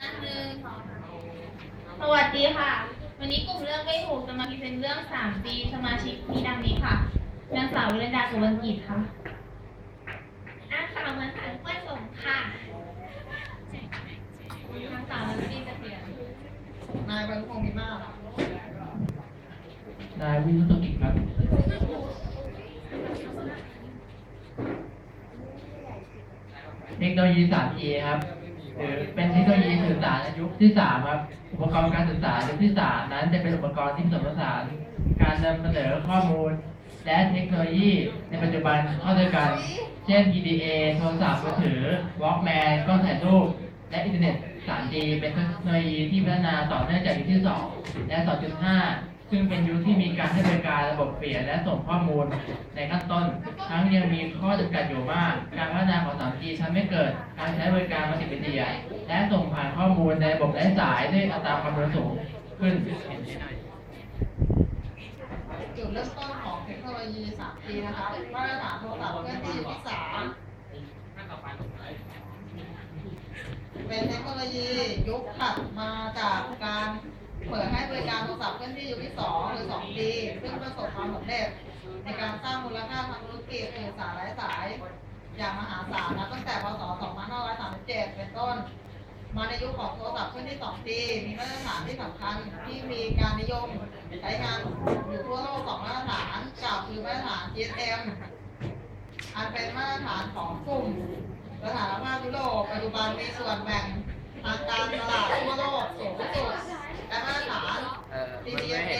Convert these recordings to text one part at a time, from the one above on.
สวัสดีค่ะ วันนี้กลุ่มเรื่องไม่ถูกจะมาพรีเซนต์เรื่อง 3G สมาชิกมีดังนี้ค่ะ นางสาววิรดาสุวรรณกิจค่ะ นางสาวเหมือนสันกล้วยสมค่ะ นางสาวนันทีเสถียรนายบรรพงศ์มีมากนายวิรุธกิจครับ เทคโนโลยี 3G ครับ หรือเป็นเทคโนโลยีสื่อสารในยุคที่3ครับอุปกรณ์การสื่อสารยุคที่3นั้นจะเป็นอุปกรณ์ที่ผสมผสานการนำเสนอข้อมูล และเทคโนโลยีในปัจจุบันเข้าด้วยกัน เช่น PDA โทรศัพท์มือถือ Walkman กล้องถ่ายรูปและอินเทอร์เน็ต 3G เป็นเทคโนโลยีที่พัฒนาต่อเนื่องจากยุคที่ 2 และ 2.5 ซึ่งเป็นยุคที่มีการให้บริการระบบเปลี่ยนและส่งข้อมูลในขั้นต้น ทั้งยังมีข้อจำกัดอยู่มาก การพัฒนาของ 3G ทำให้เกิดการใช้บริการมัลติมีเดีย และส่งผ่านข้อมูลในระบบไร้สายด้วยอัตราความเร็วสูงขึ้นจุดเริ่มต้นของเทคโนโลยี 3G นะคะมาตรฐานโทรศัพท์เคลื่อนที่อยู่ที่3เป็นเทคโนโลยียุคถัดมาจากการ เปิดให้บริการโทรศัพท์เคลื่อนที่ยุคที่2หรือ 2G ซึ่งประสบความสำเร็จในการสร้างมูลค่าทางธุรกิจสื่อสารไร้สาย อย่างมหาศาลนะตั้งแต่พศ 2537 เป็นต้น มาในยุคของโทรศัพท์เคลื่อนที่ 2G มีมาตรฐานที่สำคัญที่มีการนิยมใช้งานอยู่ทั่วโลกสองมาตรฐานกล่าวคือมาตรฐาน GSM อันเป็นมาตรฐานของกลุ่มสถานภาพยุโรปปัจจุบันมีส่วนแบ่งทางการตลาดทั่วโลกสูงสุดและมาตรฐาน CDSA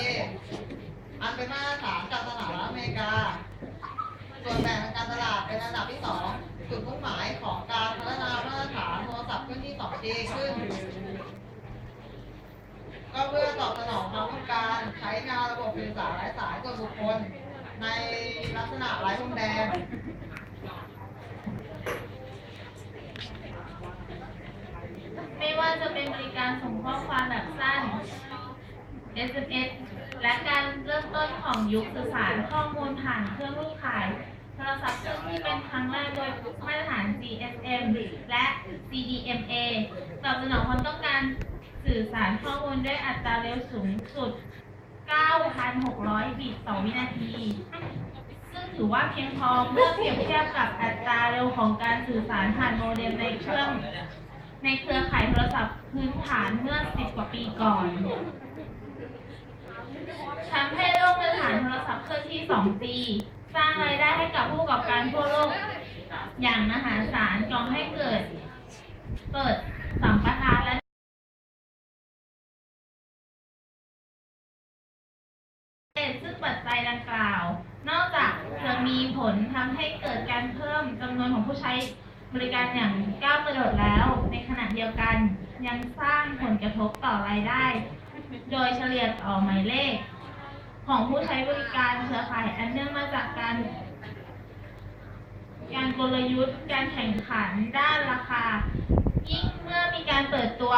อัน เป็นมาตรฐานจากสหรัฐอเมริกา ส่วนแบ่งทางการตลาดเป็นอันดับที่สองจุดมุ่งหมายของการพัฒนามาตรฐานโทรศัพท์เคลื่อนที่ 2G ขึ้น ก็เพื่อตอบสนองความต้องการใช้งานระบบสื่อสารไร้สายส่วนบุคคล ในลักษณะไร้พรมแดนไม่ว่าจะเป็นบริการส่งข้อความแบบสั้น SMS และการเริ่มต้นของยุคสื่อสารข้อมูลผ่านเครื่องรูปถ่ายโทรศัพท์เครื่องที่เป็นครั้งแรกโดยมาตรฐาน GSM และ CDMA ตอบสนองความต้องการสื่อสารข้อมูลด้วยอัตราเร็วสูงสุด 9,600 บิตต่อวินาที ซึ่งถือว่าเพียงพอเมื่อเปรียบเทียบกับอัตราเร็วของการสื่อสารผ่านโมเด็มในเครื่อง ในเครือข่ายโทรศัพท์พื้นฐานเมื่อ 10 กว่าปีก่อน ทำให้โลกมาตรฐานโทรศัพท์เคลื่อนที่ 2G สร้างรายได้ให้กับผู้ประกอบการทั่วโลก อย่างมหาศาลก่อให้เกิด เปิดสัมปทานและซึ่งปัจจัยดังกล่าว นอกจากจะมีผลทำให้เกิดการเพิ่มจำนวนของผู้ใช้บริการอย่างก้าวกระโดดแล้ว ในขณะเดียวกันยังสร้างผลกระทบต่อรายได้ โดยเฉลี่ยต่อหมายเลข ของผู้ใช้บริการเครือข่ายอันเนื่องมาจากการ การกลยุทธ์การแข่งขันด้านราคา ยิ่งเมื่อมีการเปิดตัว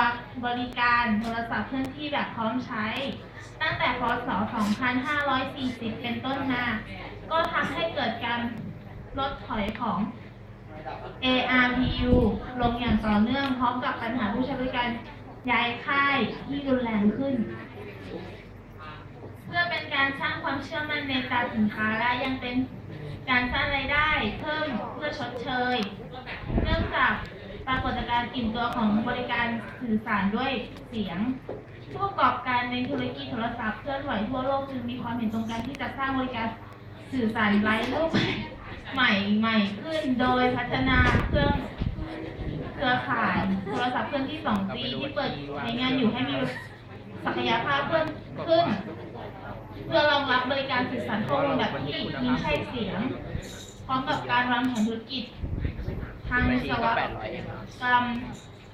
บริการโทรศัพท์เคลื่อนที่แบบพร้อมใช้ ตั้งแต่พศ 2540 เป็นต้นมา ก็ทำให้เกิดการลดถอยของ ARPU ลงอย่างต่อเนื่องพร้อมกับปัญหาผู้ใช้บริการ ย้ายค่ายที่รุนแรงขึ้น เพื่อเป็นการสร้างความเชื่อมั่นในตราสินค้าและยังเป็นการสร้างรายได้เพิ่มเพื่อชดเชย เนื่องจากปรากฏการณ์อิ่มตัวของบริการสื่อสารด้วยเสียง ผู้ประกอบการในธุรกิจโทรศัพท์เคลื่อนไหวทั่วโลกจึงมีความเห็นตรงกันที่จะสร้างบริการสื่อสารไร้รูปใหม่ใหม่ขึ้น โดยพัฒนาเครื่อง เครือข่ายโทรศัพท์เคลื่อนที่ 2G ที่เปิดใช้งานอยู่ให้มีศักยภาพเพิ่มขึ้น เพื่อรองรับบริการสื่อสารข้อมูลแบบที่มีใช่เสียง พร้อมกับการวางแผนธุรกิจ ทางวิศวกรรม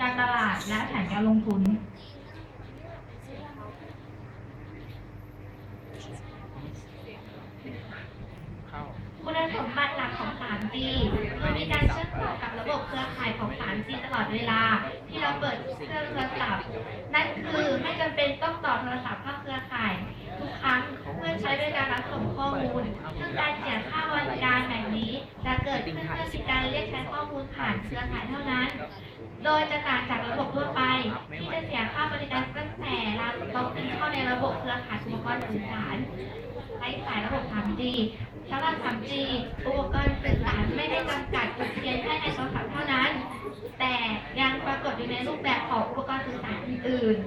การตลาดและแผนการลงทุน ดเวลาที่เราเปิดเครื่องโทรศัพท์ นั่นคือไม่จำเป็นต้องต่อโทรศัพท์ภาคเครือข่าย ทุกครั้งเมื่อใช้ในการรับส่งข้อมูล ซึ่งการเสียค่าบริการแบบนี้ จะเกิดขึ้นเพื่อเป็การเรียกใช้ข้อมูลผ่านเครือข่ายเท่านั้น โดยจะต่างจากระบบทั่วไป ที่จะเสียค่าบริการตั้งแต่เต้องเข้าในระบบเครือข่ายอุปกรณ์สื่อสารไร้สายระบบ 3G สำหรับ 3G อุปกรณ์สื่อสารไม่ได้จำกัด อยู่ในรูปแบบของอุปกรณ์สื่อสารอื่น